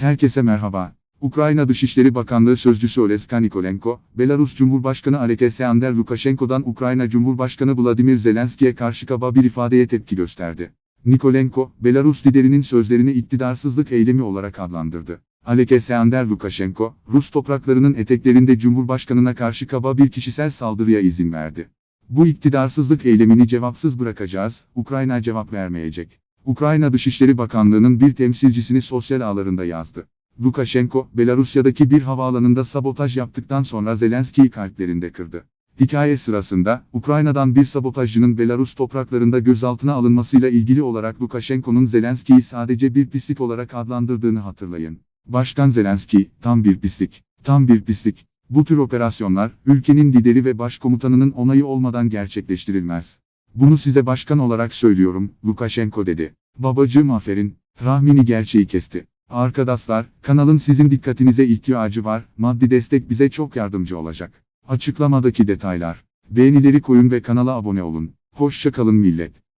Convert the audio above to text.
Herkese merhaba. Ukrayna Dışişleri Bakanlığı Sözcüsü Oleska Nikolenko, Belarus Cumhurbaşkanı Alexander Lukashenko'dan Ukrayna Cumhurbaşkanı Vladimir Zelenski'ye karşı kaba bir ifadeye tepki gösterdi. Nikolenko, Belarus liderinin sözlerini iktidarsızlık eylemi olarak adlandırdı. Alexander Lukashenko, Rus topraklarının eteklerinde Cumhurbaşkanına karşı kaba bir kişisel saldırıya izin verdi. Bu iktidarsızlık eylemini cevapsız bırakacağız, Ukrayna cevap vermeyecek. Ukrayna Dışişleri Bakanlığı'nın bir temsilcisini sosyal ağlarında yazdı. Lukashenko, Belarusya'daki bir havaalanında sabotaj yaptıktan sonra Zelenski'yi kalplerinde kırdı. Hikaye sırasında, Ukrayna'dan bir sabotajcının Belarus topraklarında gözaltına alınmasıyla ilgili olarak Lukashenko'nun Zelenski'yi sadece bir pislik olarak adlandırdığını hatırlayın. Başkan Zelenski, tam bir pislik, tam bir pislik. Bu tür operasyonlar, ülkenin lideri ve başkomutanının onayı olmadan gerçekleştirilmez. Bunu size başkan olarak söylüyorum, Lukashenko dedi. Babacığım aferin, Rahmini gerçeği kesti. Arkadaşlar, kanalın sizin dikkatinize ihtiyacı var, maddi destek bize çok yardımcı olacak. Açıklamadaki detaylar. Beğenileri koyun ve kanala abone olun. Hoşça kalın millet.